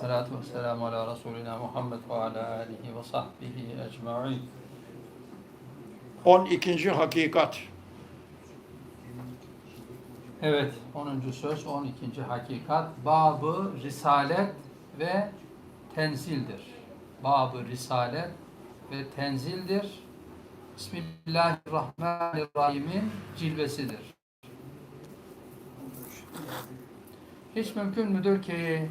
Salatu ve selamu ala Resulina Muhammed ve ala alihi ve sahbihi ecma'in. 12. hakikat. Evet, 10. söz, 12. hakikat. Babı Risalet ve Tenzildir. Babı Risalet ve Tenzildir. Bismillahirrahmanirrahim'in cilvesidir. Hiç mümkün müdür ki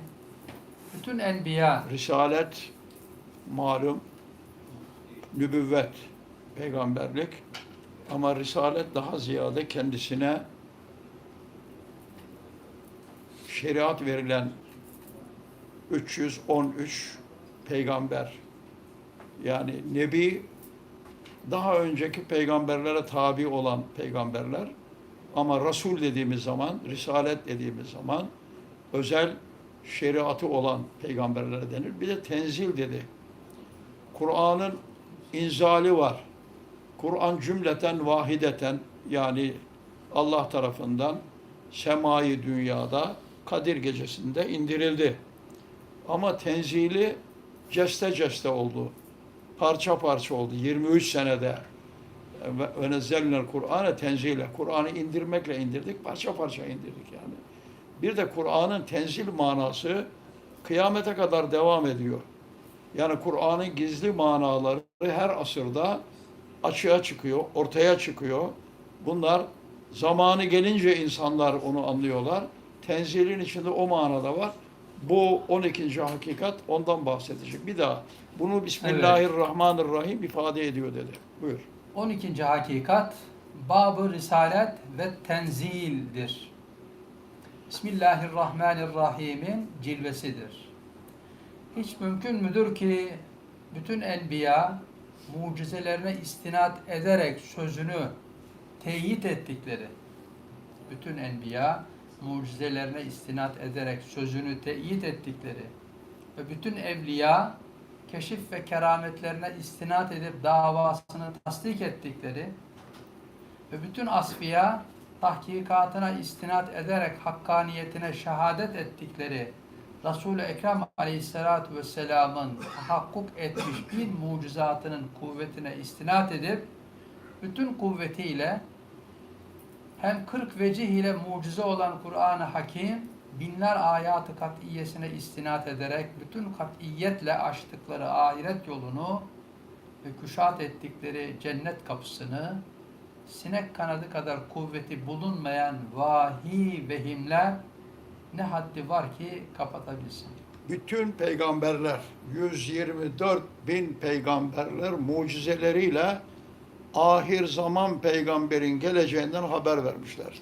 bütün enbiya. Risalet malum nübüvvet, peygamberlik. Ama risalet daha ziyade kendisine şeriat verilen 313 peygamber. Yani nebi daha önceki peygamberlere tabi olan peygamberler. Ama Resul dediğimiz zaman, Risalet dediğimiz zaman özel şeriatı olan peygamberlere denir. Bir de tenzil dedi. Kur'an'ın inzali var. Kur'an cümleten vahideten yani Allah tarafından semayı dünyada Kadir gecesinde indirildi. Ama tenzili ceste ceste oldu. Parça parça oldu. 23 senede ve nezzelnel Kur'an'ı tenzile. Kur'an'ı indirmekle indirdik, parça parça indirdik yani. Bir de Kur'an'ın tenzil manası kıyamete kadar devam ediyor. Yani Kur'an'ın gizli manaları her asırda açığa çıkıyor, ortaya çıkıyor. Bunlar zamanı gelince insanlar onu anlıyorlar. Tenzilin içinde o manada var. Bu 12. hakikat ondan bahsedecek. Bir daha bunu Bismillahirrahmanirrahim ifade ediyor dedi. Buyur. 12. hakikat Babı Risalet ve Tenzil'dir. Bismillahirrahmanirrahim'in cilvesidir. Hiç mümkün müdür ki bütün enbiya mucizelerine istinad ederek sözünü teyit ettikleri, bütün enbiya mucizelerine istinad ederek sözünü teyit ettikleri ve bütün evliya keşif ve kerametlerine istinad edip davasını tasdik ettikleri ve bütün asfiya tahkikatına istinad ederek hakkaniyetine şehadet ettikleri Resul-i Ekrem Aleyhisselatü Vesselam'ın tahakkuk etmiş bir mucizatının kuvvetine istinad edip bütün kuvvetiyle hem 40 vecih ile mucize olan Kur'an-ı Hakim binler ayatı kat'iyesine istinad ederek bütün kat'iyetle açtıkları ahiret yolunu ve kuşat ettikleri cennet kapısını sinek kanadı kadar kuvveti bulunmayan vahiy vehimler ne haddi var ki kapatabilsin. bütün peygamberler, 124 bin peygamberler mucizeleriyle ahir zaman peygamberin geleceğinden haber vermişler.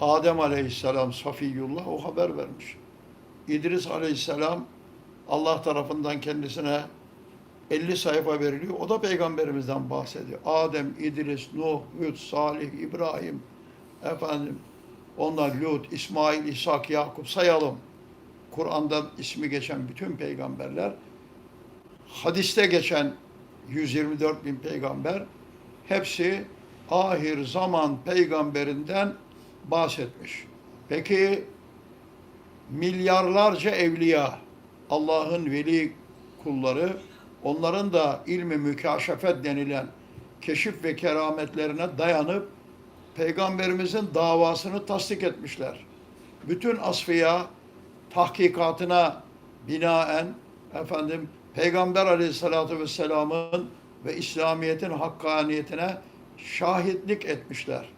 Adem aleyhisselam Safiyullah o haber vermiş. İdris aleyhisselam Allah tarafından kendisine 50 sayfa veriliyor. O da peygamberimizden bahsediyor. Adem, İdris, Nuh, Hud, Salih, İbrahim, efendim onlar Lut, İsmail, İshak, Yakup sayalım. Kur'an'da ismi geçen bütün peygamberler, hadiste geçen 124 bin peygamber, hepsi ahir zaman peygamberinden bahsetmiş. Peki milyarlarca evliya, Allah'ın veli kulları, onların da ilmi mükaşefet denilen keşif ve kerametlerine dayanıp Peygamberimizin davasını tasdik etmişler. Bütün asfiya tahkikatına binaen efendim Peygamber Aleyhisselatü Vesselam'ın ve İslamiyet'in hakkaniyetine şahitlik etmişler.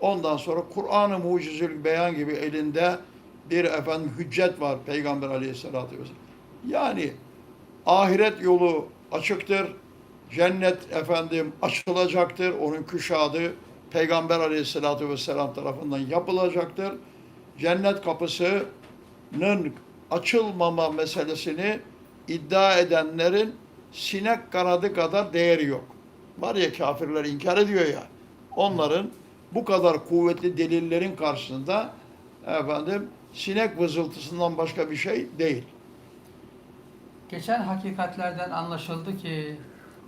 Ondan sonra Kur'an-ı Mucizül Beyan gibi elinde bir efendim hüccet var Peygamber Aleyhisselatü Vesselam. Yani ahiret yolu açıktır. Cennet efendim açılacaktır. Onun küşadı Peygamber Aleyhisselatü Vesselam tarafından yapılacaktır. Cennet kapısının açılmama meselesini iddia edenlerin sinek kanadı kadar değeri yok. Var ya kafirler inkar ediyor ya. Onların bu kadar kuvvetli delillerin karşısında efendim sinek vızıltısından başka bir şey değil. Geçen hakikatlerden anlaşıldı ki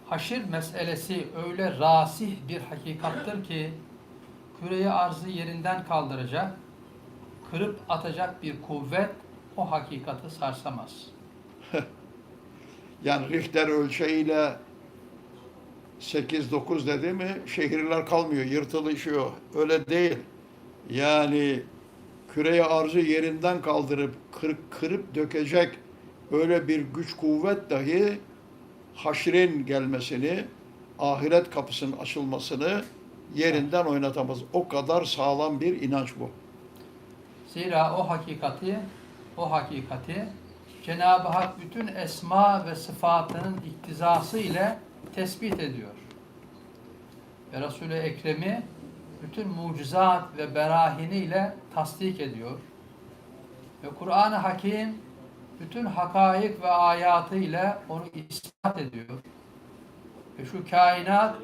haşir meselesi öyle rasih bir hakikattır ki küreyi arzı yerinden kaldıracak, kırıp atacak bir kuvvet o hakikati sarsamaz. Yani Richter ölçeğiyle 8-9 dedi mi şehirler kalmıyor, yırtılışıyor. Öyle değil. Yani küreyi arzı yerinden kaldırıp kırıp, kırıp dökecek öyle bir güç kuvvet dahi haşrin gelmesini, ahiret kapısının açılmasını yerinden oynatamaz. O kadar sağlam bir inanç bu. Zira o hakikati, o hakikati Cenab-ı Hak bütün esma ve sıfatının iktizası ile tespit ediyor. Ve Resul-i Ekrem'i bütün mucizat ve berahini ile tasdik ediyor. Ve Kur'an-ı Hakim bütün hakaik ve ayatı ile onu ispat ediyor. Ve şu kainat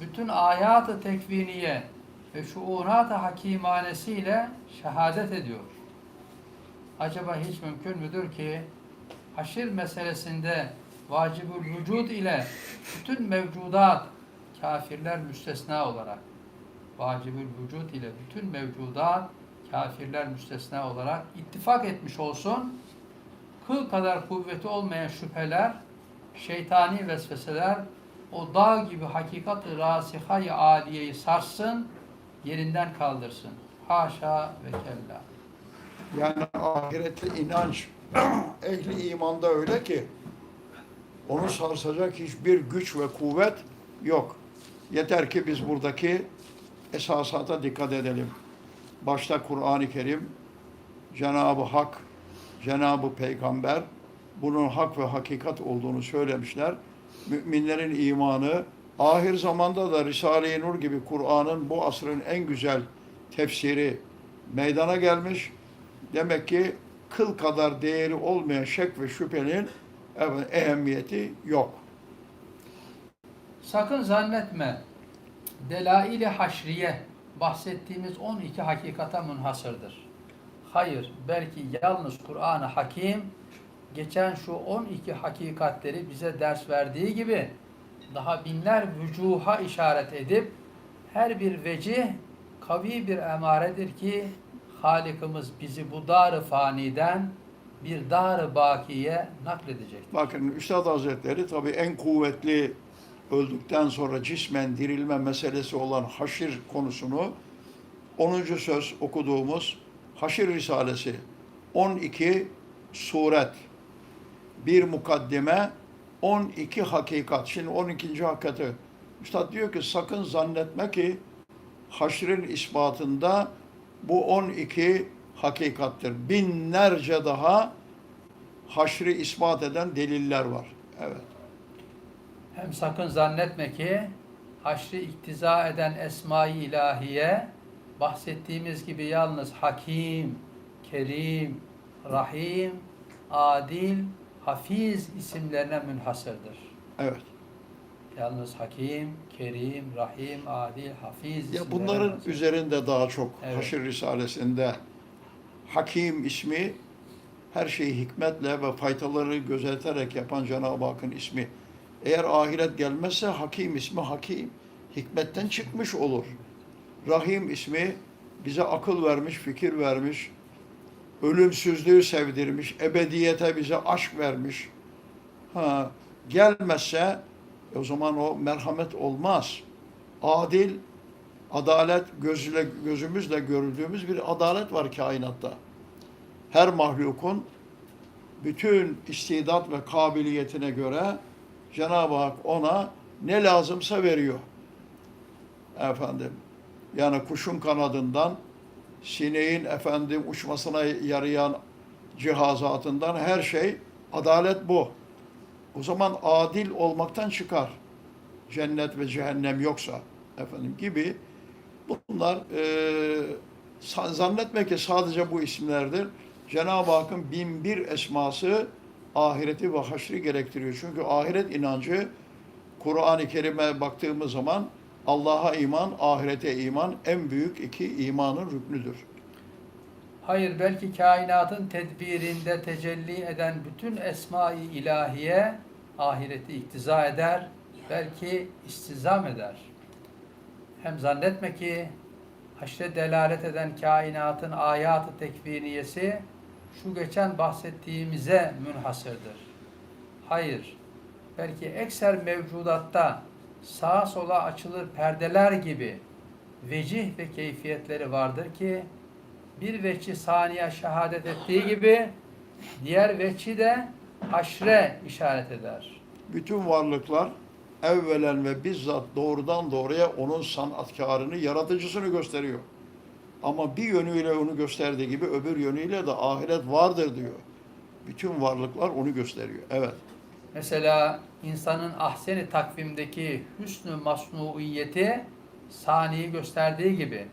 bütün ayat-ı tekviniye ve şuunat-ı hakimanesiyle şehadet ediyor. Acaba hiç mümkün müdür ki haşir meselesinde vacibül vücud ile bütün mevcudat kafirler müstesna olarak vacibül vücud ile bütün mevcudat kafirler müstesna olarak ittifak etmiş olsun kıl kadar kuvveti olmayan şüpheler şeytani vesveseler o dağ gibi hakikat-ı rasihayı aliyeyi sarsın, yerinden kaldırsın. Haşa ve kella. Yani ahirete inanç ehli imanda öyle ki onu sarsacak hiçbir güç ve kuvvet yok. Yeter ki biz buradaki esasata dikkat edelim. Başta Kur'an-ı Kerim, Cenab-ı Hak, Cenab-ı Peygamber bunun hak ve hakikat olduğunu söylemişler. Müminlerin imanı, ahir zamanda da Risale-i Nur gibi Kur'an'ın bu asrın en güzel tefsiri meydana gelmiş. Demek ki kıl kadar değeri olmayan şek ve şüphenin evet, ehemmiyeti yok. Sakın zannetme, delail-i haşriye bahsettiğimiz 12 hakikata münhasırdır. Hayır, belki yalnız Kur'an-ı Hakim geçen şu 12 hakikatleri bize ders verdiği gibi daha binler vücuha işaret edip her bir vecih kavi bir emaredir ki Halikimiz bizi bu dar-ı faniden bir dar-ı bakiye nakledecek. Bakın Üstad Hazretleri tabii en kuvvetli öldükten sonra cismen dirilme meselesi olan haşir konusunu 10. söz okuduğumuz Haşir Risalesi 12 suret bir mukaddime 12 hakikat. Şimdi 12. hakikati Üstad diyor ki sakın zannetme ki haşrin ispatında bu 12 hakikattir. Binlerce daha haşri ispat eden deliller var. Evet. Hem sakın zannetme ki haşri iktiza eden esma-i ilahiye bahsettiğimiz gibi yalnız hakim, kerim, rahim, adil, hafiz isimlerine münhasırdır. Evet. Yalnız hakim, kerim, rahim, adil, hafiz Ya bunların münhasır. üzerinde daha çok Evet. Haşir Risalesi'nde Hakim ismi her şeyi hikmetle ve faydaları gözeterek yapan Cenab-ı Hakk'ın ismi. Eğer ahiret gelmezse Hakim ismi Hakim. Hikmetten çıkmış olur. Rahim ismi bize akıl vermiş, fikir vermiş, ölümsüzlüğü sevdirmiş, ebediyete bize aşk vermiş. Ha, gelmezse e o zaman o merhamet olmaz. Adil, adalet gözle, gözümüzle gördüğümüz bir adalet var kainatta. Her mahlukun bütün istidat ve kabiliyetine göre Cenab-ı Hak ona ne lazımsa veriyor. Efendim, yani kuşun kanadından, sineğin efendim uçmasına yarayan cihazatından her şey adalet bu. O zaman adil olmaktan çıkar. Cennet ve cehennem yoksa efendim gibi bunlar e, zannetme ki sadece bu isimlerdir. Cenab-ı Hakk'ın bin bir esması ahireti ve haşri gerektiriyor. Çünkü ahiret inancı Kur'an-ı Kerim'e baktığımız zaman Allah'a iman, ahirete iman en büyük iki imanın rüknüdür. Hayır belki kainatın tedbirinde tecelli eden bütün esma-i ilahiye ahireti iktiza eder, belki istizam eder. Hem zannetme ki haşre delalet eden kainatın ayat-ı tekviniyesi şu geçen bahsettiğimize münhasırdır. Hayır, belki ekser mevcudatta sağa sola açılır perdeler gibi vecih ve keyfiyetleri vardır ki bir veçi saniye şehadet ettiği gibi diğer veçi de haşre işaret eder. Bütün varlıklar evvelen ve bizzat doğrudan doğruya onun sanatkarını, yaratıcısını gösteriyor. Ama bir yönüyle onu gösterdiği gibi öbür yönüyle de ahiret vardır diyor. Bütün varlıklar onu gösteriyor. Evet. Mesela insanın ahseni takvimdeki hüsnü masnuiyeti saniyi gösterdiği gibi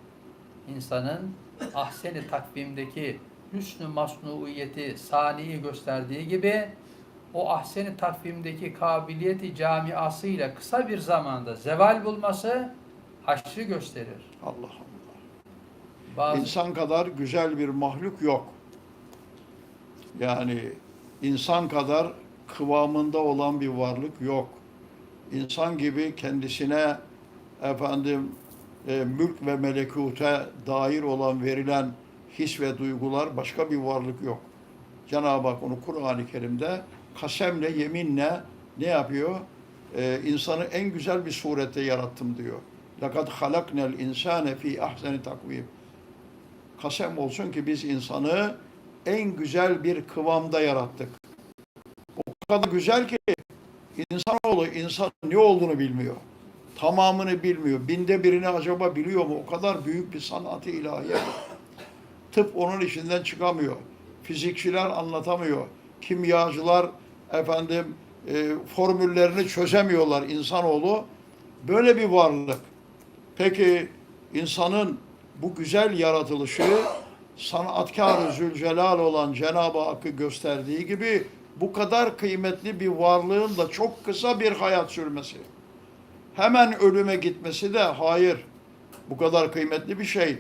insanın ahseni takvimdeki hüsnü masnuiyeti saniyi gösterdiği gibi o ahseni takvimdeki kabiliyeti camiasıyla kısa bir zamanda zeval bulması haşrı gösterir. Allah Allah. Bazı İnsan kadar güzel bir mahluk yok. Yani insan kadar kıvamında olan bir varlık yok. İnsan gibi kendisine efendim e, mülk ve melekute dair olan verilen his ve duygular başka bir varlık yok. Cenab-ı Hak onu Kur'an-ı Kerim'de kasemle, yeminle ne yapıyor? Ee, insanı en güzel bir surette yarattım diyor. Lekad halaknel insane fi ahseni takvim. Kasem olsun ki biz insanı en güzel bir kıvamda yarattık. Kadar güzel ki insanoğlu insan ne olduğunu bilmiyor. Tamamını bilmiyor. Binde birini acaba biliyor mu? O kadar büyük bir sanatı ilahiye. Tıp onun içinden çıkamıyor. Fizikçiler anlatamıyor. Kimyacılar efendim e, formüllerini çözemiyorlar insanoğlu. Böyle bir varlık. Peki insanın bu güzel yaratılışı sanatkar-ı Zülcelal olan Cenab-ı Hakk'ı gösterdiği gibi bu kadar kıymetli bir varlığın da çok kısa bir hayat sürmesi. Hemen ölüme gitmesi de hayır. Bu kadar kıymetli bir şey.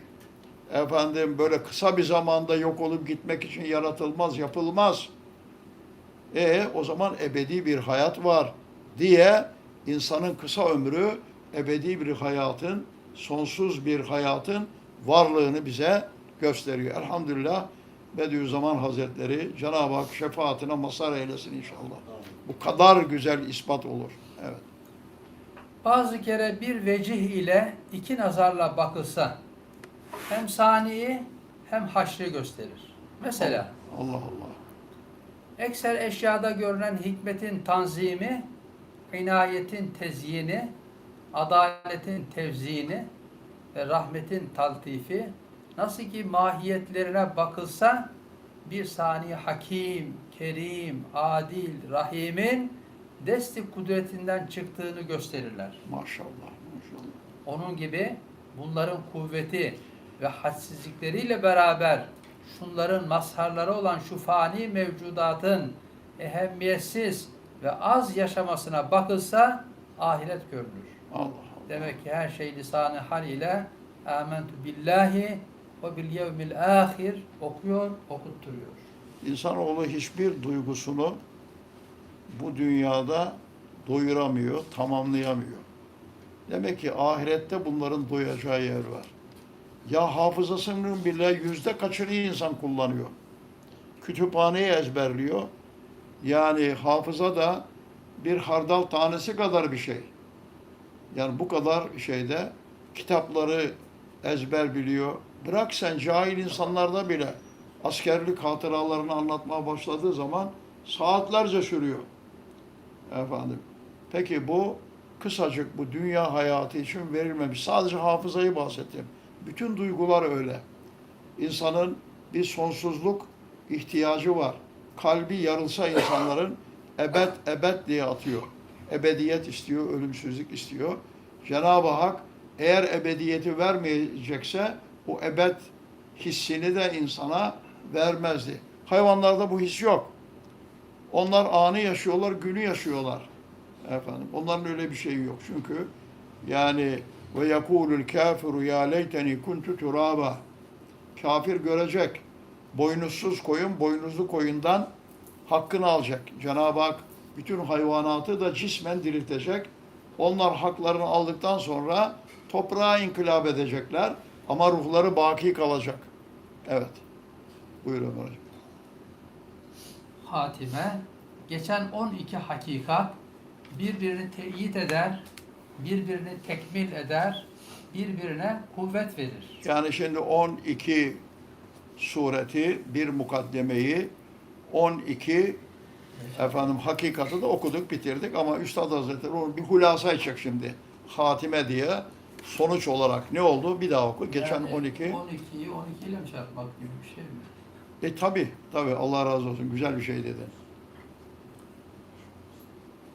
Efendim böyle kısa bir zamanda yok olup gitmek için yaratılmaz, yapılmaz. E o zaman ebedi bir hayat var diye insanın kısa ömrü ebedi bir hayatın, sonsuz bir hayatın varlığını bize gösteriyor. Elhamdülillah Bediüzzaman Hazretleri Cenab-ı Hak şefaatine mazhar eylesin inşallah. Bu kadar güzel ispat olur. Evet. bazı kere bir vecih ile iki nazarla bakılsa hem saniyi hem haşrı gösterir. Mesela Allah Allah. ekser eşyada görünen hikmetin tanzimi, inayetin tezyini, adaletin tevzini ve rahmetin taltifi nasıl ki mahiyetlerine bakılsa bir saniye hakim, kerim, adil, rahimin desti kudretinden çıktığını gösterirler. Maşallah. Maşallah. Onun gibi bunların kuvveti ve hadsizlikleriyle beraber şunların mazharları olan şu fani mevcudatın ehemmiyetsiz ve az yaşamasına bakılsa ahiret görülür. Allah Allah. Demek ki her şey lisanı hal ile amentu billahi ve bil yevmil ahir okuyor, okutturuyor. İnsanoğlu hiçbir duygusunu bu dünyada doyuramıyor, tamamlayamıyor. Demek ki ahirette bunların doyacağı yer var. Ya hafızasının bile yüzde kaçını insan kullanıyor. Kütüphaneyi ezberliyor. Yani hafıza da bir hardal tanesi kadar bir şey. Yani bu kadar şeyde kitapları ezber biliyor. Bırak sen cahil insanlarda bile askerlik hatıralarını anlatmaya başladığı zaman saatlerce sürüyor. Efendim. Peki bu kısacık bu dünya hayatı için verilmemiş. Sadece hafızayı bahsettim. Bütün duygular öyle. İnsanın bir sonsuzluk ihtiyacı var. Kalbi yarılsa insanların ebed ebed diye atıyor. Ebediyet istiyor, ölümsüzlük istiyor. Cenab-ı Hak eğer ebediyeti vermeyecekse o ebed hissini de insana vermezdi. Hayvanlarda bu his yok. Onlar anı yaşıyorlar, günü yaşıyorlar. Efendim, onların öyle bir şeyi yok. Çünkü yani ve yekulul kafiru ya leyteni kuntu turaba. Kafir görecek. Boynuzsuz koyun, boynuzlu koyundan hakkını alacak. Cenab-ı Hak bütün hayvanatı da cismen diriltecek. Onlar haklarını aldıktan sonra toprağa inkılap edecekler. Ama ruhları baki kalacak. Evet. Buyurun hocam. hatime geçen 12 hakikat birbirini teyit eder, birbirini tekmil eder, birbirine kuvvet verir. Yani şimdi 12 sureti, bir mukaddemeyi, 12 efendim hakikati de okuduk, bitirdik ama Üstad Hazretleri onu bir hulasa edecek şimdi. Hatime diye sonuç olarak ne oldu? Bir daha oku. Geçen Yani 12. 12'yi 12 ile mi çarpmak gibi bir şey mi? E tabi tabi Allah razı olsun. Güzel bir şey dedin.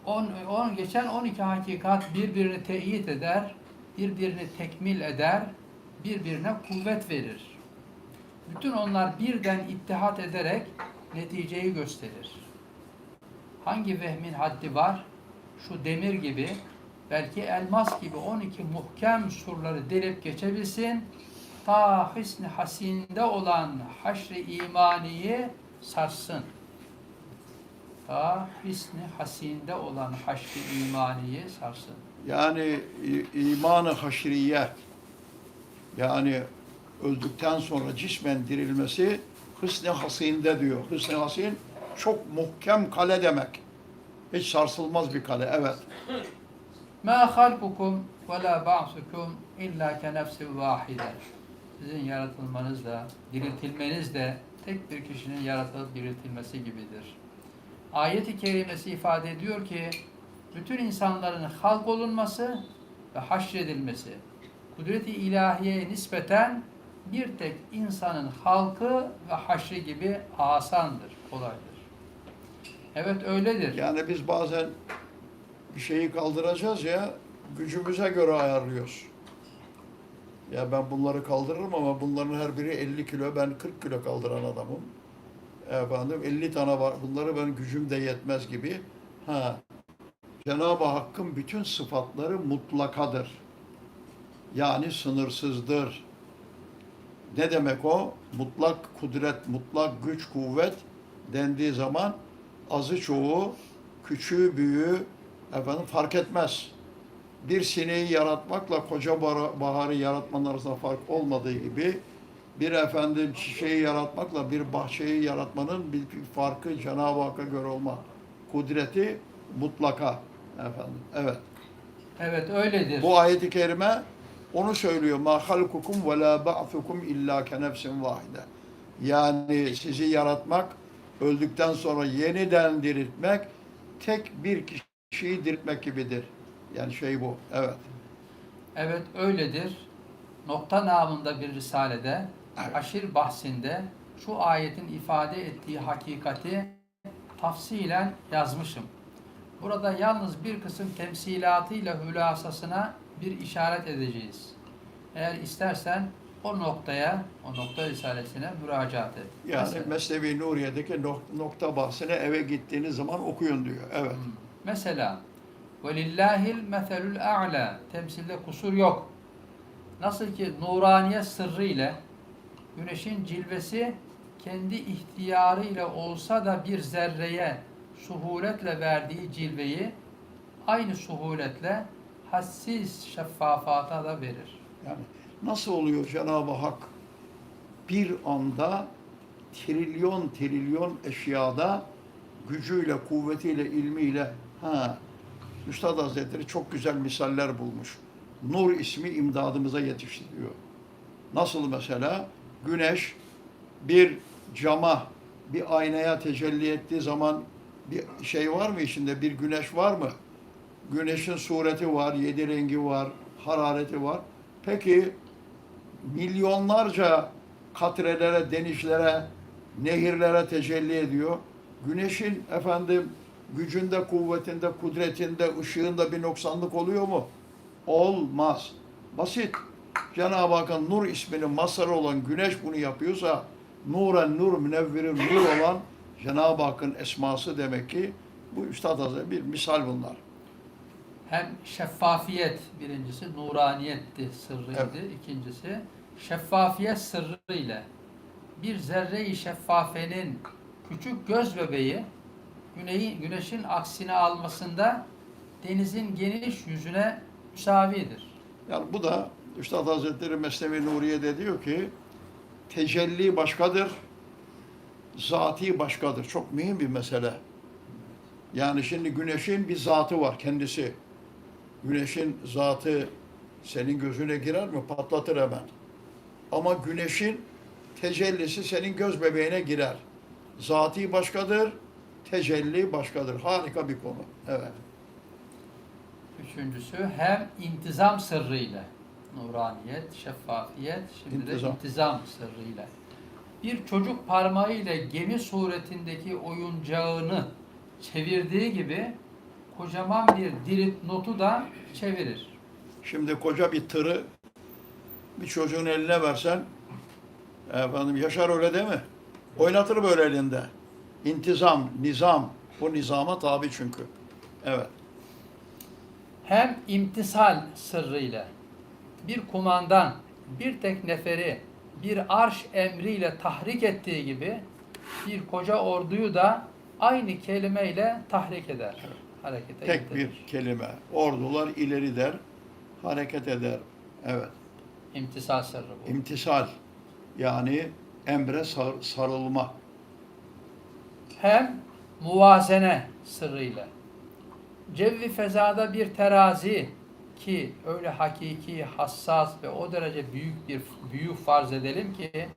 10, 10 geçen 12 hakikat birbirini teyit eder, birbirini tekmil eder, birbirine kuvvet verir. Bütün onlar birden ittihat ederek neticeyi gösterir. Hangi vehmin haddi var? Şu demir gibi, belki elmas gibi 12 muhkem surları delip geçebilsin, ta hısn hasinde olan haşr-ı imaniyi sarsın ta hüsnü hasinde olan haşr-ı imaniyi sarsın. Yani imanı haşriye yani öldükten sonra cismen dirilmesi hısn-ı hasinde diyor. Hısn-ı hasin çok muhkem kale demek. Hiç sarsılmaz bir kale. Evet. Ma halkukum ve la ba'sukum illa ke nefsin vahide. Sizin yaratılmanız da, diriltilmeniz de tek bir kişinin yaratılıp diriltilmesi gibidir. Ayet-i kerimesi ifade ediyor ki, bütün insanların halk olunması ve haşredilmesi, kudreti ilahiye nispeten bir tek insanın halkı ve haşri gibi asandır, kolaydır. Evet öyledir. Yani biz bazen bir şeyi kaldıracağız ya gücümüze göre ayarlıyoruz. Ya ben bunları kaldırırım ama bunların her biri 50 kilo, ben 40 kilo kaldıran adamım. Efendim 50 tane var, bunları ben gücüm de yetmez gibi. Ha. Cenab-ı Hakk'ın bütün sıfatları mutlakadır. Yani sınırsızdır. Ne demek o? Mutlak kudret, mutlak güç, kuvvet dendiği zaman azı çoğu, küçüğü büyüğü efendim fark etmez. Bir sineği yaratmakla koca baharı yaratmanın arasında fark olmadığı gibi bir efendim çiçeği yaratmakla bir bahçeyi yaratmanın bir farkı Cenab-ı Hakk'a göre olma. Kudreti mutlaka efendim. Evet. Evet öyledir. Bu ayeti kerime onu söylüyor. Ma halkukum ve la ba'thukum illa ke nefsin vahide. Yani sizi yaratmak, öldükten sonra yeniden diriltmek tek bir kişiyi diriltmek gibidir. Yani şey bu. Evet. Evet öyledir. Nokta namında bir risalede, Evet. aşir bahsinde şu ayetin ifade ettiği hakikati tafsilen yazmışım. Burada yalnız bir kısım temsilatıyla hülasasına bir işaret edeceğiz. Eğer istersen o noktaya, o nokta risalesine müracaat et. Yani Mesela- Mesnevi Nuriye'deki nok- nokta bahsine eve gittiğiniz zaman okuyun diyor. Evet. Hmm. Mesela velillahil meselül a'la temsilde kusur yok. Nasıl ki nuraniye sırrı ile güneşin cilvesi kendi ihtiyarı ile olsa da bir zerreye suhuletle verdiği cilveyi aynı suhuletle hassiz şeffafata da verir. Yani nasıl oluyor Cenab-ı Hak bir anda trilyon trilyon eşyada gücüyle, kuvvetiyle, ilmiyle ha Üstad Hazretleri çok güzel misaller bulmuş. Nur ismi imdadımıza yetişti diyor. Nasıl mesela? Güneş bir cama, bir aynaya tecelli ettiği zaman bir şey var mı içinde? Bir güneş var mı? Güneşin sureti var, yedi rengi var, harareti var. Peki milyonlarca katrelere, denizlere, nehirlere tecelli ediyor. Güneşin efendim gücünde, kuvvetinde, kudretinde, ışığında bir noksanlık oluyor mu? Olmaz. Basit. Cenab-ı Hakk'ın Nur isminin mazharı olan güneş bunu yapıyorsa Nuren Nur, Münevvirin Nur olan Cenab-ı Hakk'ın esması demek ki bu Üstad Hazretleri bir misal bunlar. Hem şeffafiyet birincisi nuraniyetti, sırrıydı. Evet. İkincisi şeffafiyet sırrı ile bir zerre-i şeffafenin küçük göz bebeği güneyi, güneşin aksine almasında denizin geniş yüzüne müsavidir. Yani bu da Üstad Hazretleri Mesnevi Nuriye'de diyor ki tecelli başkadır, zati başkadır. Çok mühim bir mesele. Yani şimdi güneşin bir zatı var kendisi. Güneşin zatı senin gözüne girer mi? Patlatır hemen. Ama güneşin tecellisi senin göz bebeğine girer. Zati başkadır, tecelli başkadır. Harika bir konu. Evet. Üçüncüsü hem intizam sırrıyla. Nuraniyet, şeffafiyet, şimdi İntizam. de intizam sırrıyla. Bir çocuk parmağıyla gemi suretindeki oyuncağını çevirdiği gibi kocaman bir dirit notu da çevirir. Şimdi koca bir tırı bir çocuğun eline versen efendim yaşar öyle değil mi? Oynatır böyle elinde. İntizam, nizam. Bu nizama tabi çünkü. Evet. Hem imtisal sırrıyla bir kumandan bir tek neferi bir arş emriyle tahrik ettiği gibi bir koca orduyu da aynı kelimeyle tahrik eder. Harekete Tek getirir. bir kelime. Ordular ileri der, hareket eder. Evet. İmtisal sırrı bu. İmtisal. Yani emre sar- sarılma. Hem muvazene sırrıyla. Cevvi fezada bir terazi ki öyle hakiki, hassas ve o derece büyük bir büyük farz edelim ki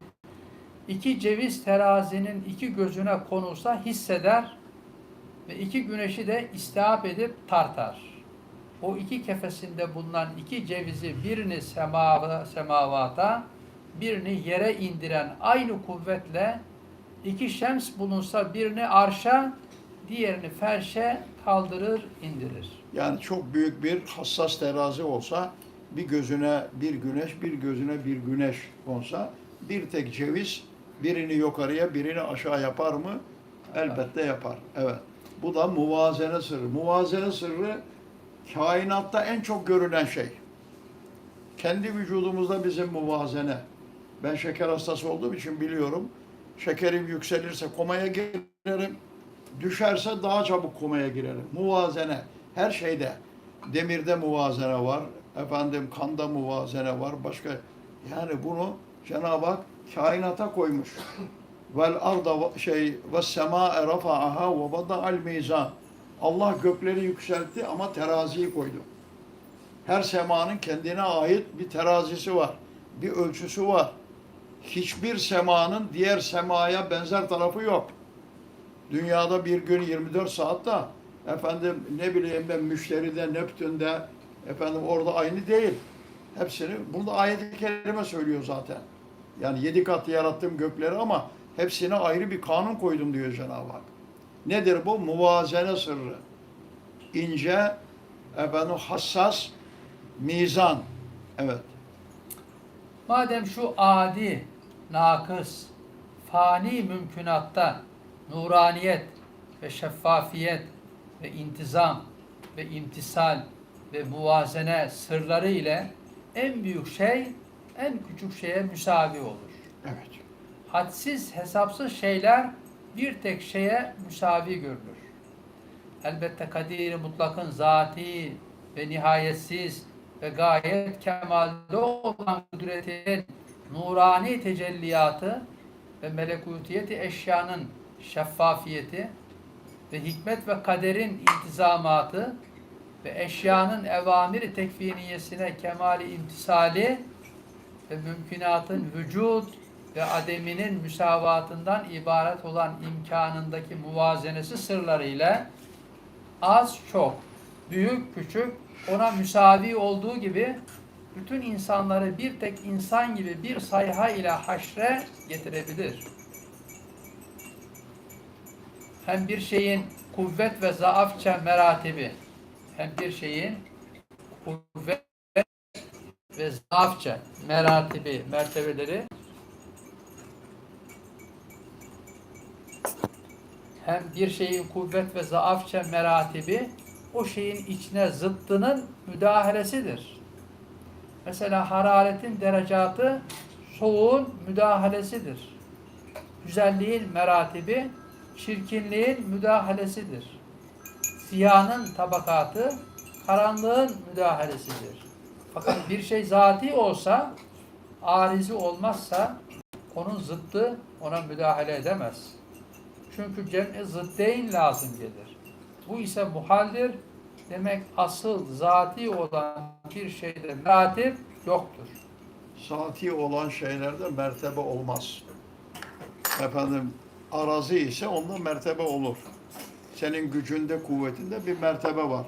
iki ceviz terazinin iki gözüne konulsa hisseder ve iki güneşi de istihap edip tartar. O iki kefesinde bulunan iki cevizi birini semava, semavata, birini yere indiren aynı kuvvetle iki şems bulunsa birini arşa, diğerini ferşe kaldırır, indirir. Yani çok büyük bir hassas terazi olsa bir gözüne bir güneş, bir gözüne bir güneş konsa bir tek ceviz birini yukarıya, birini aşağı yapar mı? Elbette yapar. Evet. Bu da muvazene sırrı. Muvazene sırrı kainatta en çok görülen şey. Kendi vücudumuzda bizim muvazene. Ben şeker hastası olduğum için biliyorum. Şekerim yükselirse komaya girerim. Düşerse daha çabuk komaya girerim. Muvazene. Her şeyde. Demirde muvazene var. Efendim kanda muvazene var. Başka yani bunu Cenab-ı Hak kainata koymuş. Vel arda şey ve semâe rafa'aha ve vada'al mizan. Allah gökleri yükseltti ama teraziyi koydu. Her semanın kendine ait bir terazisi var. Bir ölçüsü var. Hiçbir semanın diğer semaya benzer tarafı yok. Dünyada bir gün 24 saat da efendim ne bileyim ben müşteride, Neptün'de efendim orada aynı değil. Hepsini burada ayet-i kerime söylüyor zaten. Yani yedi kat yarattım gökleri ama hepsine ayrı bir kanun koydum diyor Cenab-ı Hak. Nedir bu? Muvazene sırrı. İnce, efendim hassas, mizan. Evet. Madem şu adi, nakıs, fani mümkünatta nuraniyet ve şeffafiyet ve intizam ve imtisal ve muvazene sırları ile en büyük şey en küçük şeye müsavi olur. Evet. Hadsiz hesapsız şeyler bir tek şeye müsavi görülür. Elbette kadir mutlakın zati ve nihayetsiz ve gayet kemalde olan kudretin nurani tecelliyatı ve melekutiyeti eşyanın şeffafiyeti ve hikmet ve kaderin intizamatı ve eşyanın evamiri tekviniyesine kemali imtisali ve mümkünatın vücut ve ademinin müsavatından ibaret olan imkanındaki muvazenesi sırlarıyla az çok, büyük küçük ona müsavi olduğu gibi bütün insanları bir tek insan gibi bir sayha ile haşre getirebilir. Hem bir şeyin kuvvet ve zaafça meratibi, hem bir şeyin kuvvet ve zaafça meratibi, mertebeleri hem bir şeyin kuvvet ve zaafça meratibi o şeyin içine zıttının müdahalesidir. Mesela hararetin derecatı soğuğun müdahalesidir. Güzelliğin meratibi çirkinliğin müdahalesidir. Ziyanın tabakatı karanlığın müdahalesidir. Fakat bir şey zati olsa, arizi olmazsa onun zıttı ona müdahale edemez. Çünkü cem'i zıddeyn lazım gelir. Bu ise muhaldir. Demek asıl zati olan bir şeyde meratip yoktur. Saati olan şeylerde mertebe olmaz. Efendim arazi ise onda mertebe olur. Senin gücünde, kuvvetinde bir mertebe var.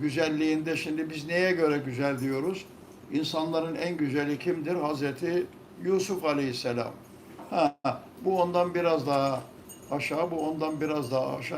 Güzelliğinde şimdi biz neye göre güzel diyoruz? İnsanların en güzeli kimdir? Hazreti Yusuf Aleyhisselam. Ha, bu ondan biraz daha aşağı, bu ondan biraz daha aşağı.